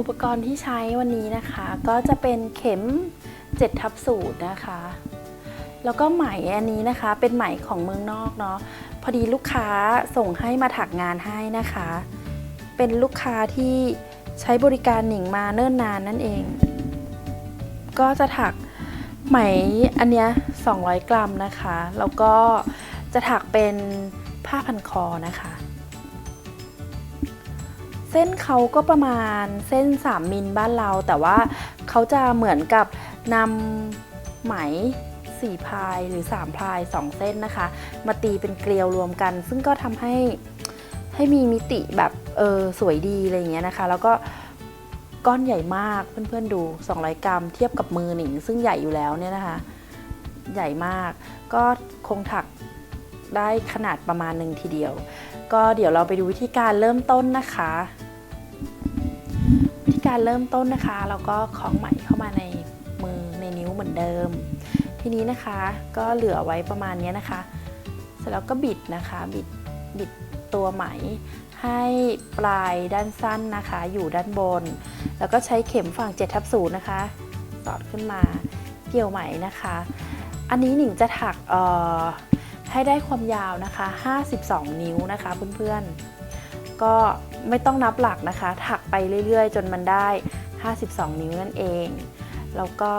อุปกรณ์ที่ใช้วันนี้นะคะ ก็จะเป็นเข็ม7ทับสูตรนะคะ แล้วก็ไหมอันนี้นะคะเป็นไหมของเมืองนอกเนาะพอดีลูกค้าส่งให้มาถักงานให้นะคะ เป็นลูกค้าที่ใช้บริการหนิงมาเนิ่นนานนั่นเอง ก็จะถักไหมอันเนี้ย200 กรัมนะคะ แล้วก็จะถักเป็นผ้าพันคอนะคะ เส้นเขาก็ประมาณเส้น 3 มิลบ้านเรา แต่ว่าเขาจะเหมือนกับนำไหม4พายหรือ3พาย2เส้นนะคะ มาตีเป็นเกลียวรวมกัน ซึ่งก็ทำให้ให้มีมิติแบบเออสวยดีอะไรอย่างเงี้ยนะคะ แล้วก็ก้อนใหญ่มากเพื่อนๆดู 200 กรัมเทียบกับมือหนิง ซึ่งใหญ่อยู่แล้วเนี่ยนะคะ ใหญ่มาก ก็คงถักได้ขนาดประมาณหนึ่งทีเดียว ก็เดี๋ยวเราไปดูวิธีการเริ่มต้นนะคะ การเริ่มต้นนะคะ เราก็คล้องไหมเข้ามาในมือในนิ้วเหมือนเดิม ทีนี้นะคะก็เหลือไว้ประมาณนี้นะคะ เสร็จแล้วก็บิดนะคะบิดบิดตัวไหม ให้ปลายด้านสั้นนะคะ อยู่ด้านบน แล้วก็ใช้เข็มฝั่ง7ทับศูนย์นะคะสอดขึ้นมาเกี่ยวไหมนะคะ อันนี้หนิงจะถักเอ่อให้ได้ความยาวนะคะ 52 นิ้วนะคะเพื่อนๆ ก็ไม่ต้องนับหลักนะคะ ถักไปเรื่อยๆ จนมันได้ 52 นิ้วนั่นเอง แล้วก็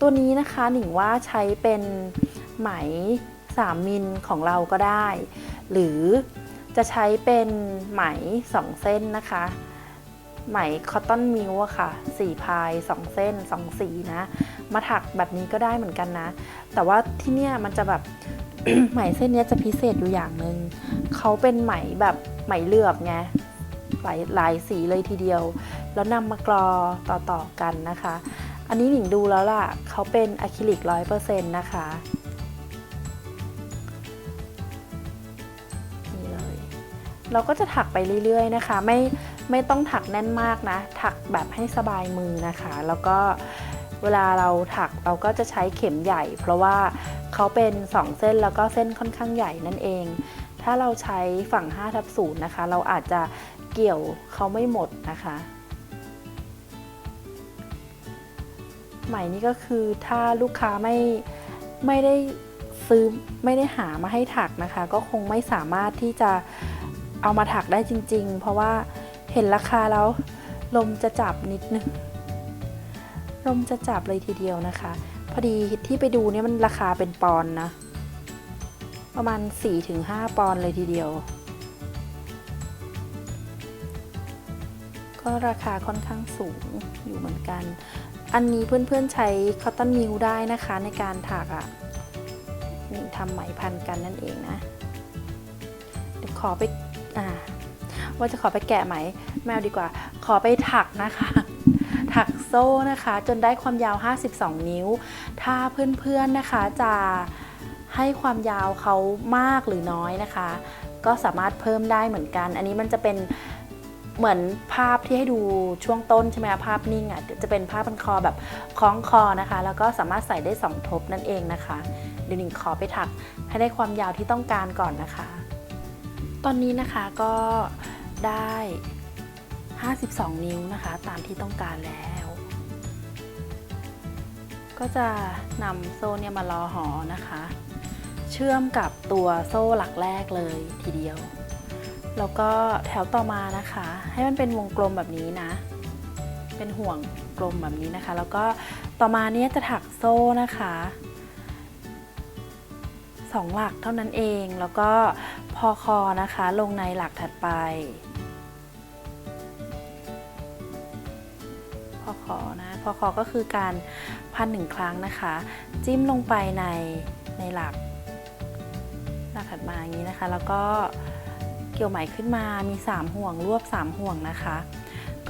ตัวนี้นะคะหนิงว่าใช้เป็นไหม 3 มิลของเราก็ได้ หรือจะใช้เป็นไหม 2 เส้นนะคะ ไหมคอตตอนมิวอะค่ะ4พาย 2 เส้น 2 สีนะ มาถักแบบนี้ก็ได้เหมือนกันนะ แต่ว่าที่เนี่ยมันจะแบบ ไหมเส้นนี้จะพิเศษอยู่อย่างหนึ่งเขาเป็นไหมแบบไหมเลือกไงหลายหลายสีเลยทีเดียว แล้วนำมากรอต่อๆกันนะคะ อันนี้หนิงดูแล้วล่ะเขาเป็นอะคริลิกร้อยเปอร์เซ็นต์นะคะนี่เลย เราก็จะถักไปเรื่อยๆนะคะไม่ไม่ต้องถักแน่นมากนะ ถักแบบให้สบายมือนะคะ แล้วก็เวลาเราถักเราก็จะใช้เข็มใหญ่ เพราะว่า เขาเป็น 2 เส้นแล้วก็เส้นค่อนข้างใหญ่นั่นเอง ถ้าเราใช้ฝั่ง5ทับศูนย์นะคะ เราอาจจะเกี่ยวเขาไม่หมดนะคะ ใหม่นี่ก็คือถ้าลูกค้าไม่ไม่ได้ซื้อไม่ได้หามาให้ถักนะคะ ก็คงไม่สามารถที่จะเอามาถักได้จริง ๆ เพราะว่าเห็นราคาแล้วลมจะจับนิดนึงลมจะจับเลยทีเดียวนะคะ พอดีที่ไปดูเนี่ยมันราคาเป็นปอนนะ ประมาณ 4-5 ปอนเลยทีเดียว ก็ราคาค่อนข้างสูงอยู่เหมือนกัน อันนี้เพื่อนๆใช้คอตตอนมิวได้นะคะในการถักอะ่ะนี่ทำไหมพันกันนั่นเองนะ เดี๋ยวขอไปอ่าว่าจะขอไปแกะไหมแมวดีกว่า ขอไปถักนะคะ ถักโซ่นะคะ จนได้ความยาว 52 นิ้ว ถ้าเพื่อนๆนะคะจะให้ความยาวเขามากหรือน้อยนะคะ ก็สามารถเพิ่มได้เหมือนกัน อันนี้มันจะเป็นเหมือนภาพที่ให้ดูช่วงต้นใช่ไหมภาพนิ่งอะจะเป็นภาพพันคอแบบคล้องคอนะคะ แล้วก็สามารถใส่ได้ 2 ทบนั่นเองนะคะเดี๋ยวหนิงขอไปถักให้ได้ความยาวที่ต้องการก่อนนะคะ ตอนนี้นะคะก็ได้ 52 นิ้วนะคะ ตามที่ต้องการแล้ว ก็จะนำโซ่เนี่ยมารอหอนะคะ เชื่อมกับตัวโซ่หลักแรกเลยทีเดียว แล้วก็แถวต่อมานะคะ ให้มันเป็นวงกลมแบบนี้นะ เป็นห่วงกลมแบบนี้นะคะ แล้วก็ต่อมาเนี้ยจะถักโซ่นะคะสองหลักเท่านั้นเอง แล้วก็พอคอนะคะ ลงในหลักถัดไป อคอนะพอคอก็คือการพันหนึ่งครั้งนะคะ จิ้มลงไปในในหลัก หลักถัดมาอย่างนี้นะคะ แล้วก็เกี่ยวไหมขึ้นมามี 3 ห่วงรวบ 3 ห่วงนะคะ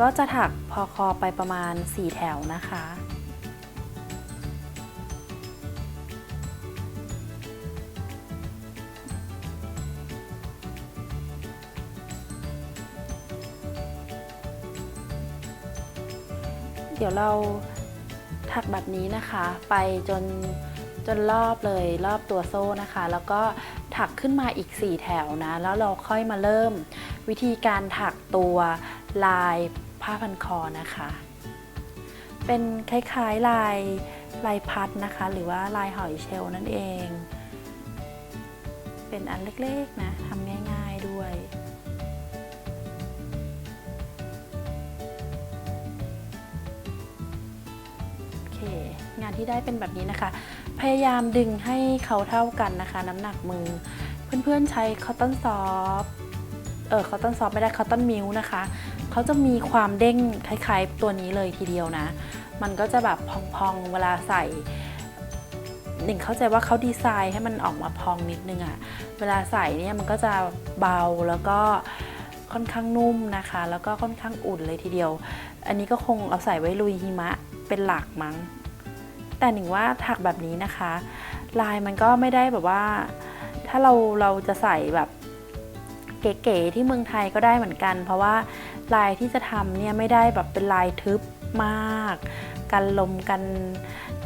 ก็จะถักพอคอไปประมาณ 4 แถวนะคะ ดี๋ยวเราถักแบบนี้นะคะ ไปจนจนรอบเลยรอบตัวโซ่นะคะ แล้วก็ถักขึ้นมาอีก 4 แถวนะ แล้วเราค่อยมาเริ่ม วิธีการถักตัวลายผ้าพันคอนะคะ เป็นคล้ายๆลายลายพัดนะคะ หรือว่าลายหอยเชลนั่นเอง เป็นอันเล็กๆนะทำานที่ได้เป็นแบบนี้นะคะ พยายามดึงให้เขาเท่ากันนะคะ น้ำหนักมือ เพื่อนๆใช้คอตตอนซอฟเออคอตตอนซอฟไม่ได้คอตตอนมิลนะคะเขาจะมีความเด้งคล้ายๆตัวนี้เลยทีเดียวนะ มันก็จะแบบพองๆเวลาใส่หนึ่งเข้าใจว่าเขาดีไซน์ให้มันออกมาพองนิดนึงอะเวลาใส่เนี่ยมันก็จะเบาแล้วก็ค่อนข้างนุ่มนะคะ แล้วก็ค่อนข้างอุ่นเลยทีเดียว อันนี้ก็คงเอาใส่ไว้ลุยหิมะเป็นหลักมั้ง แต่หนึ่งว่าถักแบบนี้นะคะ ลายมันก็ไม่ได้แบบว่า ถ้าเราเราจะใส่แบบเก๋ๆที่เมืองไทยก็ได้เหมือนกัน เพราะว่าลายที่จะทำเนี่ยไม่ได้แบบเป็นลายทึบมาก กันลมกัน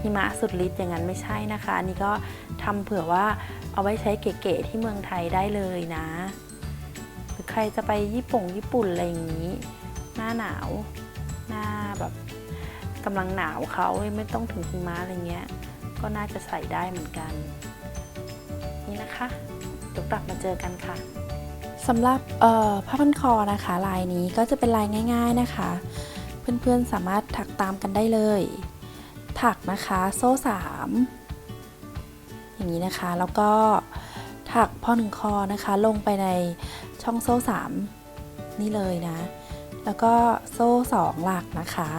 หิมะสุดฤทธิ์อย่างนั้นไม่ใช่นะคะนนี้ก็ทำเผื่อว่าเอาไว้ใช้เก๋ๆที่เมืองไทยได้เลยนะหรือใครจะไปญี่ปุ่งญี่ปุ่นอะไรอย่างนี้ หน้าหนาว หน้าแบบ กำลังหนาวเขาไม่ต้องถึงหิมะอะไรเงี้ย ก็น่าจะใส่ได้เหมือนกัน นี่นะคะเดี๋ยวกลับมาเจอกันค่ะสำหรับผ้าพันคอนะคะ ลายนี้ก็จะเป็นลายง่าย ๆนะคะ เพื่อนๆสามารถถักตามกันได้เลย ถักนะคะโซ่สามอย่างนี้นะคะแล้วก็ถักพอหนึ่งคอนะคะ ลงไปในช่องโซ่สามนี่เลยนะ แล้วก็โซ่สองหลักนะคะ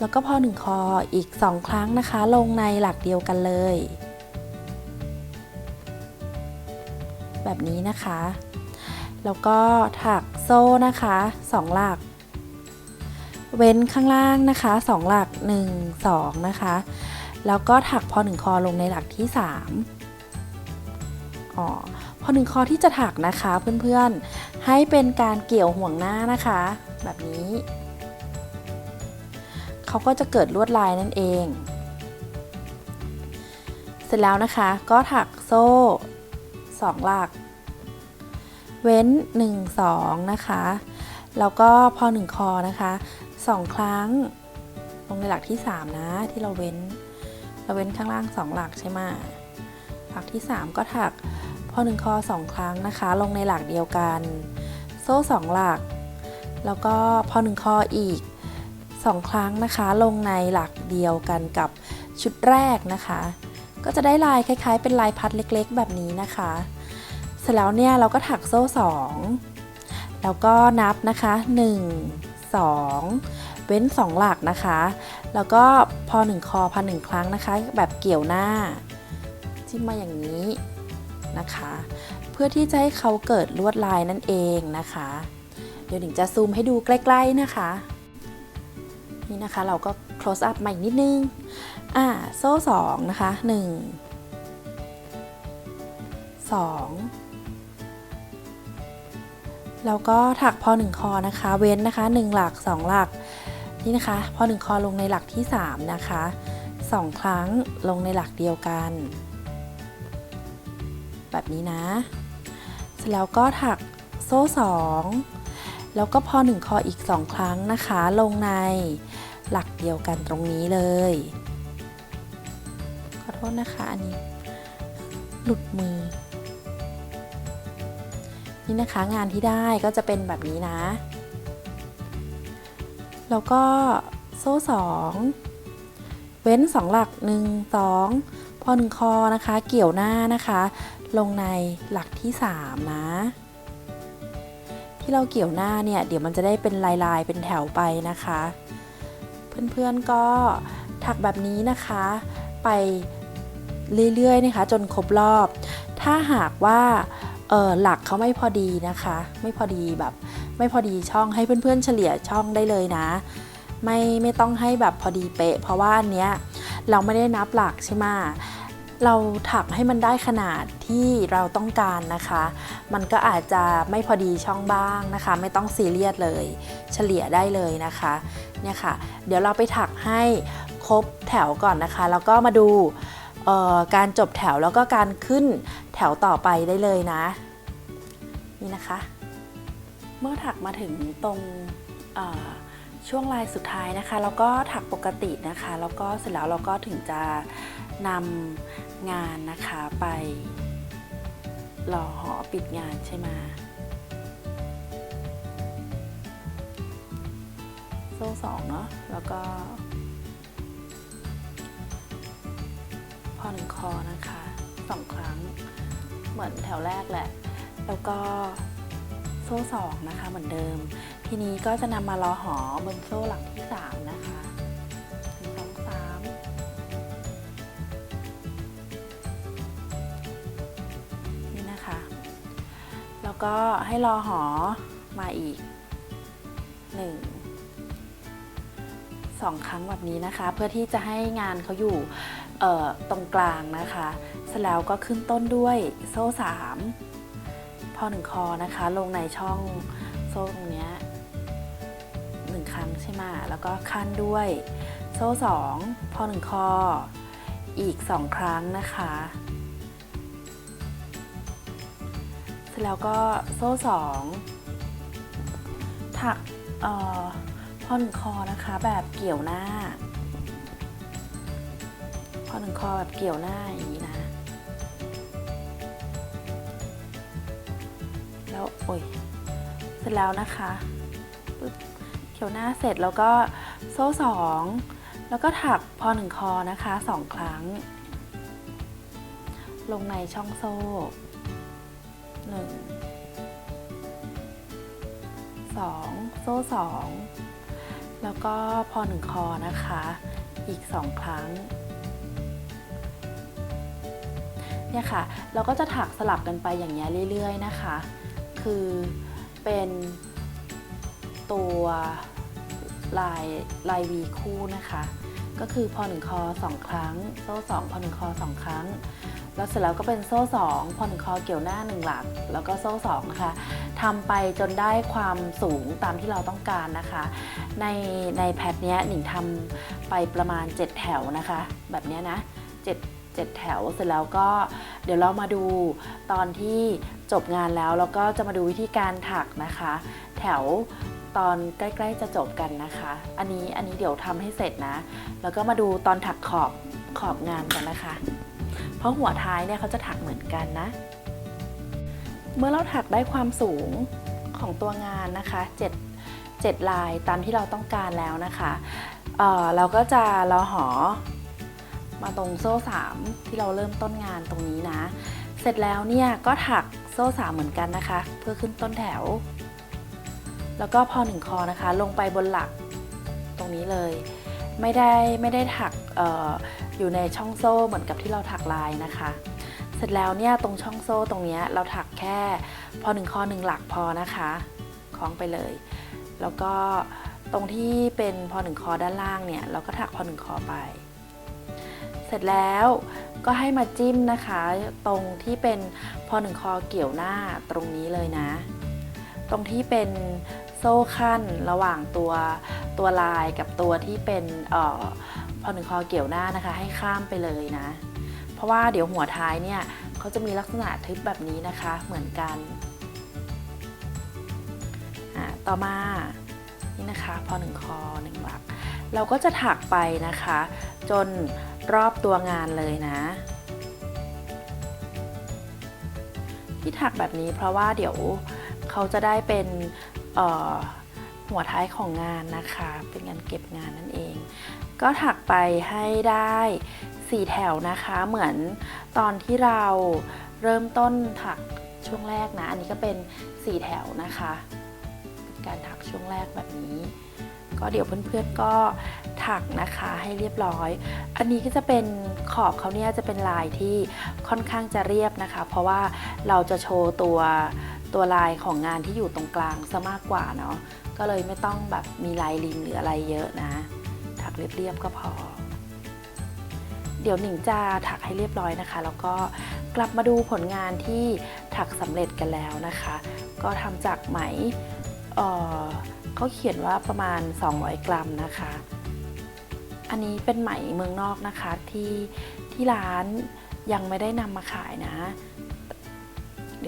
แล้วก็พอหนึ่งคออีกสองครั้งนะคะ ลงในหลักเดียวกันเลย แบบนี้นะคะ แล้วก็ถักโซ่นะคะสองหลัก เว้นข้างล่างนะคะสองหลัก 1 2 นะคะ แล้วก็ถักพอหนึ่งคอลงในหลักที่3อ๋อพอหนึ่งคอที่จะถักนะคะเพื่อนๆให้เป็นการเกี่ยวห่วงหน้านะคะ แบบนี้ เขาก็จะเกิดลวดลายนั่นเอง เสร็จแล้วนะคะก็ถักโซ่ 2 หลัก เว้น 1 2 นะคะ แล้วก็พอ 1 คอนะคะ 2 ครั้ง ลงในหลักที่ 3 นะที่เราเว้น เราเว้นข้างล่าง 2 หลักใช่ไหมหลักที่ 3 ก็ถักพอ 1 คอ 2 ครั้งนะคะ ลงในหลักเดียวกัน โซ่ 2 หลัก แล้วก็พอ 1 คออีก 2 ครั้งนะคะ ลงในหลักเดียวกันกับชุดแรกนะคะ ก็จะได้ลายคล้ายๆ เป็นลายพัดเล็กๆ แบบนี้นะคะ เสร็จแล้วเนี่ยเราก็ถักโซ่ 2 แล้วก็นับนะคะ 1 2 เว้น 2 หลักนะคะ แล้วก็พอ 1 คอพันหนึ่งครั้งนะคะ แบบเกี่ยวหน้าจิ้มมาอย่างนี้นะคะ เพื่อที่จะให้เขาเกิดลวดลายนั่นเองนะคะ เดี๋ยวหนิงจะซูมให้ดูใกล้ ๆนะคะ นี่นะคะเราก็ close up มาอีกนิดนึง อ่า โซ่สองนะคะหนึ่งสองแล้วก็ถักพอหนึ่งคอนะคะ เว้นนะคะหนึ่งหลักสองหลัก นี่นะคะ พอหนึ่งคอลงในหลักที่สามนะคะสองครั้งลงในหลักเดียวกัน แบบนี้นะ เสร็จแล้วก็ถักโซ่สอง แล้วก็พอหนึ่งคออีกสองครั้งนะคะ ลงในหลักเดียวกันตรงนี้เลย ขอโทษนะคะอันนี้ หลุดมือ นี่นะคะงานที่ได้ก็จะเป็นแบบนี้นะ แล้วก็โซ่สองเว้นสองหลักหนึ่งสองพอหนึ่งคอนะคะ เกี่ยวหน้านะคะ ลงในหลักที่สามนะ ที่เราเกี่ยวหน้าเนี่ยเดี๋ยวมันจะได้เป็นลายๆ เป็นแถวไปนะคะ เพื่อนๆก็ถักแบบนี้นะคะ ไปเรื่อยๆนะคะ จนครบรอบ ถ้าหากว่าเออหลักเขาไม่พอดีนะคะ ไม่พอดีแบบ ไม่พอดีช่องให้เพื่อนๆ เฉลี่ยช่องได้เลยนะ ไม่ไม่ต้องให้แบบพอดีเป๊ะ เพราะว่าอันเนี้ยเราไม่ได้นับหลักใช่ไหม เราถักให้มันได้ขนาดที่เราต้องการนะคะ มันก็อาจจะไม่พอดีช่องบ้างนะคะ ไม่ต้องซีเรียสเลย เฉลี่ยได้เลยนะคะเนี่ยค่ะ เดี๋ยวเราไปถักให้ครบแถวก่อนนะคะ แล้วก็มาดูการจบแถวแล้วก็การขึ้นแถวต่อไปได้เลยนะ นี่นะคะ เมื่อถักมาถึงตรง ช่วงลายสุดท้ายนะคะ แล้วก็ถักปกตินะคะ แล้วก็เสร็จแล้วเราก็ถึงจะนำงานนะคะไปหล่อหอปิดงานใช่ไหมโซ่สองเนาะแล้วก็ พอหนึ่งคอนะคะสองครั้งเหมือนแถวแรกแหละ แล้วก็โซ่สองนะคะเหมือนเดิม ทีนี้ก็จะนำมาล้อหอบนโซ่หลักที่ 3 นะคะหนึ่งสองสามนี่นะคะ แล้วก็ให้รอหอมาอีกหนึ่งสองครั้งแบบนี้นะคะ เพื่อที่จะให้งานเขาอยู่ตรงกลางนะคะเสร็จแล้วก็ขึ้นต้นด้วยโซ่สามพอหนึ่งคอนะคะ ลงในช่องโซ่ตรงเนี้ย นึ่งครั้งใช่ไหมแล้วก็ขั้นด้วย โซ่สองพอหนึ่งคอ อีกสองครั้งนะคะเสร็จแล้วก็โซ่สองถักออพอหนึ่งคอนะคะแบบเกี่ยวหน้า พอหนึ่งคอแบบเกี่ยวหน้าอย่างนี้นะ แล้วโอ้ยเสร็จแล้วนะคะ เกี่ยวหน้าเสร็จแล้วก็โซ่สองแล้วก็ถักพอหนึ่งคอนะคะสองครั้ง ลงในช่องโซ่หนึ่งสองโซ่สองแล้วก็พอหนึ่งคอนะคะ อีกสองครั้งเนี่ยค่ะ เราก็จะถักสลับกันไปอย่างเงี้ยเรื่อย ๆ นะคะ คือเป็น ตัวลายลายวีคู่นะคะ ก็คือพอหนึ่งคอสองครั้ง โซ่สองพอหนึ่งคอสองครั้ง แล้วเสร็จแล้วก็เป็นโซ่สองพอหนึ่งคอเกี่ยวหน้าหนึ่งหลัก แล้วก็โซ่สองนะคะทำไปจนได้ความสูงตามที่เราต้องการนะคะ ในในแพทเนี้ยหนิงทำไปประมาณ 7 แถวนะคะ แบบเนี้ยนะ7 7แถวเสร็จแล้วก็เดี๋ยวเรามาดูตอนที่จบงานแล้วแล้วก็จะมาดูวิธีการถักนะคะ แถว ตอนใกล้ๆจะจบกันนะคะ อันนี้อันนี้เดี๋ยวทำให้เสร็จนะ แล้วก็มาดูตอนถักขอบขอบงานกันนะคะ เพราะหัวท้ายเนี่ยเขาจะถักเหมือนกันนะ เมื่อเราถักได้ความสูงของตัวงานนะคะ7 7ลายตามที่เราต้องการแล้วนะคะเเราก็จะรอหอมาตรงโซ่3ที่เราเริ่มต้นงานตรงนี้นะ เสร็จแล้วเนี่ยก็ถักโซ่3เหมือนกันนะคะ เพื่อขึ้นต้นแถว แล้วก็พอหนึ่งคอนะคะ ลงไปบนหลักตรงนี้เลย ไม่ได้ไม่ได้ถักอออยู่ในช่องโซ่เหมือนกับที่เราถักลายนะคะ เสร็จแล้วเนี่ยตรงช่องโซ่ตรงนี้เราถักแค่พอหนึ่งคอหนึ่งหลักพอนะคะคล้องไปเลย แล้วก็ตรงที่เป็นพอหนึ่งคอด้านล่างเนี่ยเราก็ถักพอหนึ่งคอไป เสร็จแล้วก็ให้มาจิ้มนะคะ ตรงที่เป็นพอหนึ่งคอเกี่ยวหน้าตรงนี้เลยนะ ตรงที่เป็น ซ่ขั้นระหว่างตัวตัวลายกับตัวที่เป็นออพอหนึ่งคอเกี่ยวหน้านะคะ ให้ข้ามไปเลยนะ เพราะว่าเดี๋ยวหัวท้ายเนี่ยเขาจะมีลักษณะทึบแบบนี้นะคะเหมือนกันต่อมานี่นะคะ พอหนึ่งคอหนึ่งหลัก เราก็จะถักไปนะคะ จนรอบตัวงานเลยนะที่ถักแบบนี้เพราะว่าเดี๋ยวเขาจะได้เป็น หัวท้ายของงานนะคะ เป็นงานเก็บงานนั่นเอง ก็ถักไปให้ได้4แถวนะคะ เหมือนตอนที่เราเริ่มต้นถักช่วงแรกนะ อันนี้ก็เป็น4แถวนะคะ การถักช่วงแรกแบบนี้ ก็เดี๋ยวเพื่อนๆก็ถักนะคะให้เรียบร้อย อันนี้ก็จะเป็นขอบเขาเนี่ยจะเป็นลายที่ค่อนข้างจะเรียบนะคะ เพราะว่าเราจะโชว์ตัว ตัวลายของงานที่อยู่ตรงกลางซะมากกว่าเนาะก็เลยไม่ต้องแบบมีลายลิงหรืออะไรเยอะนะ ถักเรียบๆก็พอ เดี๋ยวหนิงจะถักให้เรียบร้อยนะคะ แล้วก็กลับมาดูผลงานที่ถักสำเร็จกันแล้วนะคะ ก็ทำจากไหมเออเขาเขียนว่าประมาณ 200 กรัมนะคะ อันนี้เป็นไหมเมืองนอกนะคะที่ที่ร้านยังไม่ได้นำมาขายนะ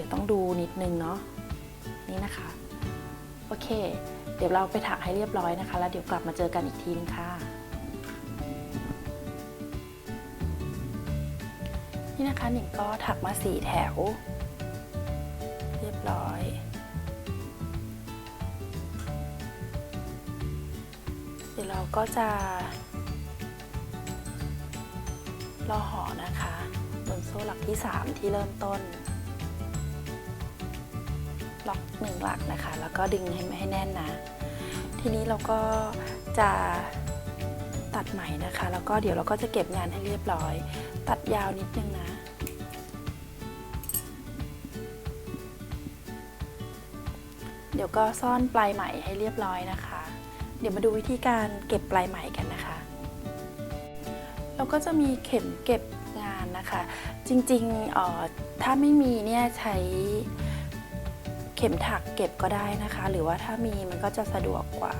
ดี๋ยวต้องดูนิดนึงเนาะนี่นะคะ โอเค เดี๋ยวเราไปถักให้เรียบร้อยนะคะ แล้วเดี๋ยวกลับมาเจอกันอีกทีนึงค่ะ นี่นะคะหนิงก็ถักมาสี่แถว เรียบร้อยเดี๋ยวเราก็จะรอห่อนะคะบนโซ่หลักที่ 3 ที่เริ่มต้น ล็อกหนึ่งหลักนะคะ แล้วก็ดึงให้ให้แน่นนะ ทีนี้เราก็จะตัดไหมนะคะ แล้วก็เดี๋ยวเราก็จะเก็บงานให้เรียบร้อย ตัดยาวนิดนึงนะเดี๋ยวก็ซ่อนปลายไหมให้เรียบร้อยนะคะ เดี๋ยวมาดูวิธีการเก็บปลายไหมกันนะคะ เราก็จะมีเข็มเก็บงานนะคะ จริงๆออถ้าไม่มีเนี่ยใช้ เข็มถักเก็บก็ได้นะคะ หรือว่าถ้ามีมันก็จะสะดวกกว่า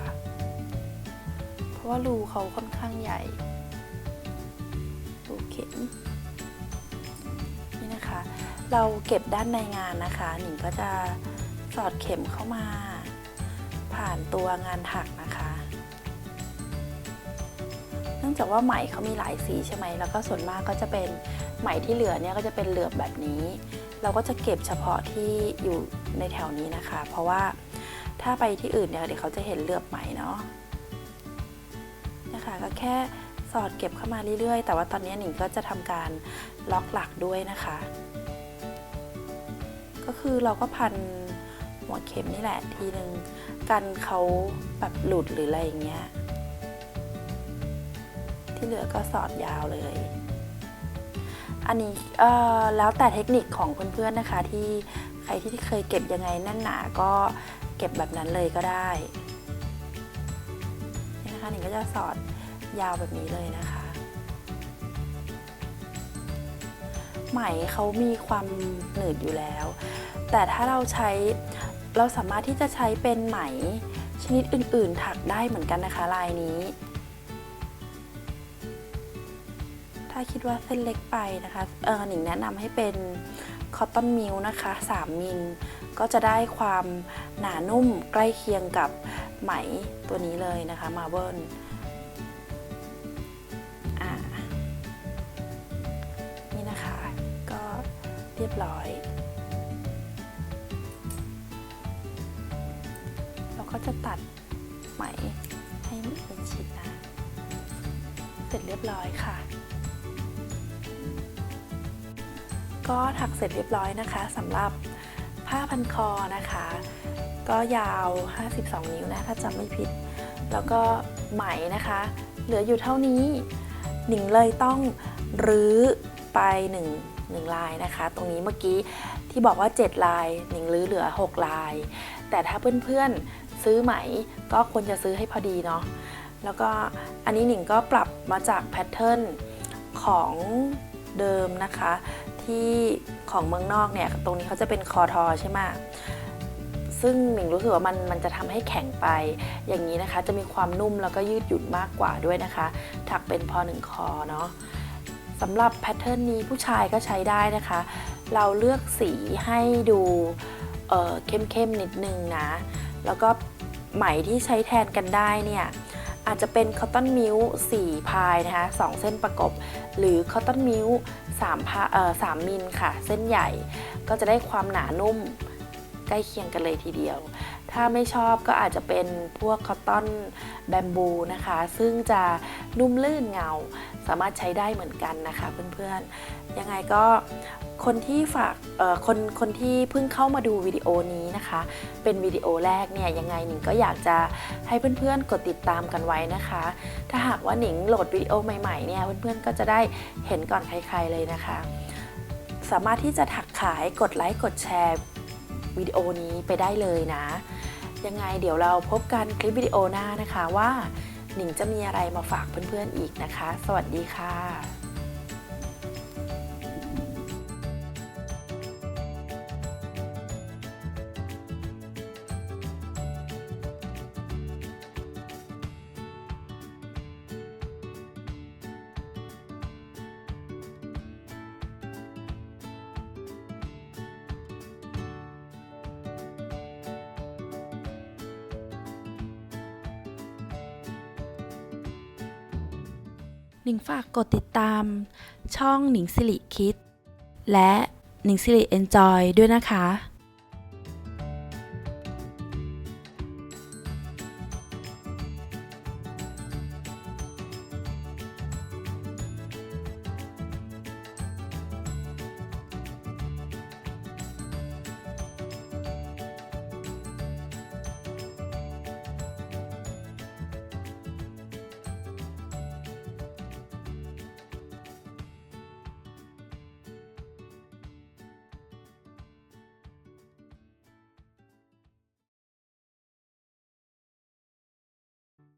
เพราะว่ารูเขาค่อนข้างใหญ่รูเข็มนี่นะคะ เราเก็บด้านในงานนะคะหนิงก็จะสอดเข็มเข้ามา ผ่านตัวงานถักนะคะ เนื่องจากว่าไหมเขามีหลายสีใช่ไหมแล้วก็ส่วนมากก็จะเป็นไหมที่เหลือเนี่ยก็จะเป็นเหลือบแบบนี้ เราก็จะเก็บเฉพาะที่อยู่ในแถวนี้นะคะ เพราะว่าถ้าไปที่อื่นเนี่ยเดี๋ยวเขาจะเห็นเหลือบไหมเนาะนะคะก็แค่สอดเก็บเข้ามาเรื่อยๆ แต่ว่าตอนนี้หนิงก็จะทำการล็อกหลักด้วยนะคะ ก็คือเราก็พันหัวเข็มนี่แหละทีหนึ่งกันเขาแบบหลุดหรืออะไรอย่างเงี้ยที่เหลือก็สอดยาวเลย อันนี้แล้วแต่เทคนิคของเพื่อนๆนะคะที่ใครที่เคยเก็บยังไงแน่นหนาก็เก็บแบบนั้นเลยก็ได้นี่นะคะหนิงก็จะสอดยาวแบบนี้เลยนะคะ ไหมเขามีความหนืดอยู่แล้ว แต่ถ้าเราใช้เราสามารถที่จะใช้เป็นไหมชนิดอื่นๆ ถักได้เหมือนกันนะคะลายนี้าคิดว่าเส้นเล็กไปนะคะเออหนิงแนะนำให้เป็นคอตตอนมิลนะคะ3มิลก็จะได้ความหนานุ่มใกล้เคียงกับไหมตัวนี้เลยนะคะมาเบิลอ่านี่นะคะ ก็เรียบร้อย เราก็จะตัดไหมให้เป็นชิ้นนะ เสร็จเรียบร้อยค่ะ ก็ถักเสร็จเรียบร้อยนะคะสำหรับผ้าพันคอนะคะ ก็ยาว 52 นิ้วนะถ้าจำไม่ผิด แล้วก็ไหมนะคะ เหลืออยู่เท่านี้หนิงเลยต้องรื้อไป1งหนึ่งลายนะคะ ตรงนี้เมื่อกี้ที่บอกว่า 7 ลายหนิงรื้อเหลือ 6 ลาย แต่ถ้าเพื่อนๆซื้อไหมก็ควรจะซื้อให้พอดีเนาะแล้วก็อันนี้หนิงก็ปรับมาจากแพทเทิร์นของเดิมนะคะ ที่ของเมืองนอกเนี่ย ตรงนี้เขาจะเป็นคอทอใช่ไหมซึ่งหนิงรู้สึกว่ามันมันจะทำให้แข็งไป อย่างนี้นะคะ จะมีความนุ่มแล้วก็ยืดหยุ่นมากกว่าด้วยนะคะ ถักเป็นพอหนึ่งคอเนาะสำหรับแพทเทิร์นนี้ผู้ชายก็ใช้ได้นะคะ เราเลือกสีให้ดูเเข้มๆนิดนึงนะ แล้วก็ไหมที่ใช้แทนกันได้เนี่ย อาจจะเป็นคอตตอนมิล4พายนะคะสเส้นประกบ หรือคอตตอนมิล3พาเอ่อ3มิลค่ะ เส้นใหญ่ก็จะได้ความหนานุ่มใกล้เคียงกันเลยทีเดียว ถ้าไม่ชอบก็อาจจะเป็นพวกคอตตอนแบมบูนะคะ ซึ่งจะนุ่มลื่นเงา สามารถใช้ได้เหมือนกันนะคะเพื่อนๆยังไงก็คนที่ฝากคนคนที่เพิ่งเข้ามาดูวิดีโอนี้นะคะ เป็นวิดีโอแรกเนี่ยยังไงหนิงก็อยากจะให้เพื่อนๆกดติดตามกันไว้นะคะ ถ้าหากว่าหนิงโหลดวิดีโอใหม่ๆเนี่ยเพื่อนๆก็จะได้เห็นก่อนใครๆเลยนะคะ สามารถที่จะถักขายกดไลค์กดแชร์วิดีโอนี้ไปได้เลยนะ ยังไงเดี๋ยวเราพบกันคลิปวิดีโอหน้านะคะว่า หนิงจะมีอะไรมาฝากเพื่อนๆอีกนะคะ สวัสดีค่ะ ฝากกดติดตามช่องหนิงสิริคิด และหนิงสิริเอนจอยด้วยนะคะ